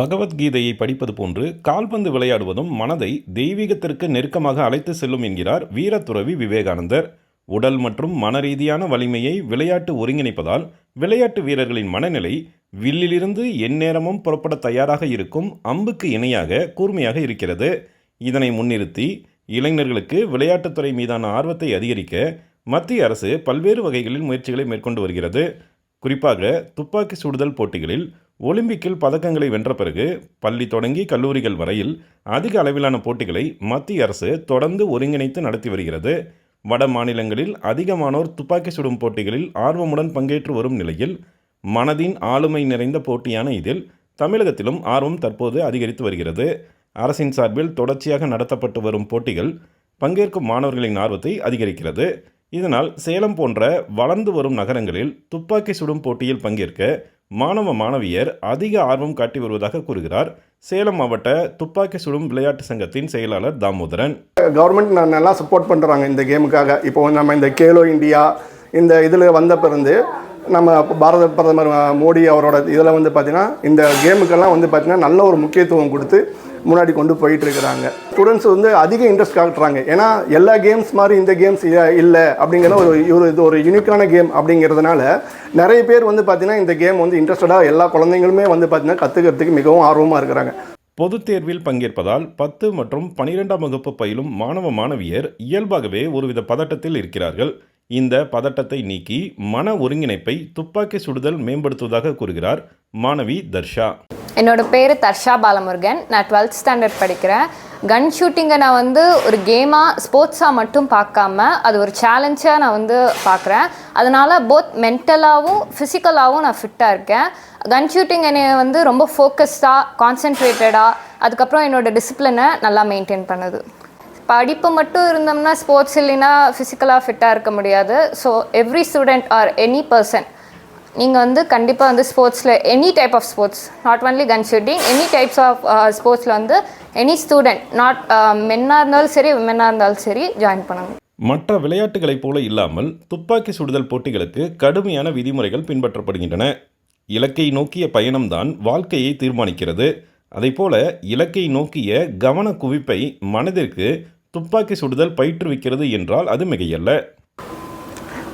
பகவத்கீதையை படிப்பது போன்று கால்பந்து விளையாடுவதும் மனதை தெய்வீகத்திற்கு நெருக்கமாக அழைத்து செல்லும் என்கிறார் வீரத்துறவி விவேகானந்தர். உடல் மற்றும் மனரீதியான வலிமையை விளையாட்டு ஒருங்கிணைப்பதால் விளையாட்டு வீரர்களின் மனநிலை வில்லிலிருந்து எந்நேரமும் புறப்பட தயாராக இருக்கும் அம்புக்கு இணையாக கூர்மையாக இருக்கிறது. இதனை முன்னிறுத்தி இளைஞர்களுக்கு விளையாட்டுத்துறை மீதான ஆர்வத்தை அதிகரிக்க மத்திய அரசு பல்வேறு வகைகளில் முயற்சிகளை மேற்கொண்டு வருகிறது. குறிப்பாக துப்பாக்கி சுடுதல் போட்டிகளில் ஒலிம்பிக்கில் பதக்கங்களை வென்ற பிறகு பள்ளி தொடங்கி கல்லூரிகள் வரையில் அதிக அளவிலான போட்டிகளை மத்திய அரசு தொடர்ந்து ஒருங்கிணைத்து நடத்தி வருகிறது. வட மாநிலங்களில் அதிகமானோர் துப்பாக்கி சுடும் போட்டிகளில் ஆர்வமுடன் பங்கேற்று வரும் நிலையில் மனதின் ஆளுமை நிறைந்த போட்டியான இதில் தமிழகத்திலும் ஆர்வம் தற்போது அதிகரித்து வருகிறது. அரசின் சார்பில் தொடர்ச்சியாக நடத்தப்பட்டு வரும் போட்டிகள் பங்கேற்கும் மாணவர்களின் ஆர்வத்தை அதிகரிக்கிறது. இதனால் சேலம் போன்ற வளர்ந்து வரும் நகரங்களில் துப்பாக்கி சுடும் போட்டியில் பங்கேற்க மாணவ மாணவியர் அதிக ஆர்வம் காட்டி வருவதாக கூறுகிறார். சேலம் மாவட்ட துப்பாக்கி சுடும் விளையாட்டு சங்கத்தின் செயலாளர் தாமோதரன். கவர்மெண்ட் நான் நல்லா சப்போர்ட் பண்ணுறாங்க இந்த கேமுக்காக இப்போ நம்ம இந்த கேலோ இந்தியா இந்த இதில் வந்த பிறந்து நம்ம பாரத பிரதமர் மோடி அவரோட இதில் வந்து பார்த்திங்கன்னா இந்த கேமுக்கெல்லாம் வந்து பார்த்திங்கன்னா நல்ல ஒரு முக்கியத்துவம் கொடுத்து முன்னாடி கொண்டு போயிட்டு இருக்கிறாங்க ஸ்டூடெண்ட்ஸ் வந்து அதிக இன்ட்ரெஸ்ட் காட்டுறாங்க. ஏன்னா எல்லா கேம்ஸ் மாதிரி இந்த கேம்ஸ் இல்லை அப்படிங்கிற ஒரு ஒரு இது ஒரு யூனிக்கான கேம் அப்படிங்கிறதுனால நிறைய பேர் வந்து பார்த்திங்கன்னா இந்த கேம் வந்து இன்ட்ரெஸ்டடாக எல்லா குழந்தைங்களுமே வந்து பார்த்திங்கன்னா கற்றுக்கிறதுக்கு மிகவும் ஆர்வமாக இருக்கிறாங்க. பொதுத் தேர்வில் பங்கேற்பதால் பத்து மற்றும் பனிரெண்டாம் வகுப்பு பயிலும் மாணவ மாணவியர் இயல்பாகவே ஒருவித பதட்டத்தில் இருக்கிறார்கள். இந்த பதட்டத்தை நீக்கி மன ஒருங்கிணைப்பை துப்பாக்கி சுடுதல் மேம்படுத்துவதாக கூறுகிறார் மாணவி தர்ஷா. என்னோட பேர் தர்ஷா பாலமுருகன். நான் டுவெல்த் ஸ்டாண்டர்ட் படிக்கிறேன். கன் ஷூட்டிங்கை நான் வந்து ஒரு கேமாக ஸ்போர்ட்ஸாக மட்டும் பார்க்காம அது ஒரு சேலஞ்சாக நான் வந்து பார்க்குறேன். அதனால் போத் மென்டலாகவும் ஃபிசிக்கலாகவும் நான் ஃபிட்டாக இருக்கேன். கன் ஷூட்டிங் என்னை வந்து ரொம்ப ஃபோக்கஸ்டாக கான்சென்ட்ரேட்டடாக அதுக்கப்புறம் என்னோட டிசிப்ளினை நல்லா மெயின்டைன் பண்ணுது. படிப்பு மட்டும் இருந்தோம்னா ஸ்போர்ட்ஸ் இல்லைன்னா ஃபிசிக்கலாக ஃபிட்டாக இருக்க முடியாது. So every student or any person நீங்கள் வந்து கண்டிப்பாக வந்து ஸ்போர்ட்ஸில் any type of sports not only gun shooting any types of ஸ்போர்ட்ஸில் வந்து எனி ஸ்டூடெண்ட் நாட் மென்னாக இருந்தாலும் சரி விமென்னாக இருந்தாலும் சரி ஜாயின் பண்ணணும். மற்ற விளையாட்டுகளைப் போல இல்லாமல் துப்பாக்கி சுடுதல் போட்டிகளுக்கு கடுமையான விதிமுறைகள் பின்பற்றப்படுகின்றன. இலக்கை நோக்கிய பயணம்தான் வாழ்க்கையை தீர்மானிக்கிறது. அதைப்போல இலக்கை நோக்கிய கவன குவிப்பை மனதிற்கு துப்பாக்கி சுடுதல் பயிற்றுவிக்கிறது என்றால் அது மிகையல்ல.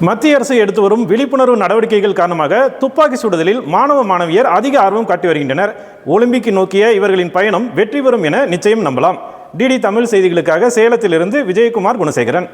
மத்திய அரசு எடுத்து வரும் விழிப்புணர்வு நடவடிக்கைகள் காரணமாக துப்பாக்கி சுடுதலில் மாணவ மாணவியர் அதிக ஆர்வம் காட்டி வருகின்றனர். ஒலிம்பிக் நோக்கிய இவர்களின் பயணம் வெற்றி பெறும் என நிச்சயம் நம்பலாம். டிடி தமிழ் செய்திகளுக்காக சேலத்திலிருந்து விஜயகுமார் குணசேகரன்.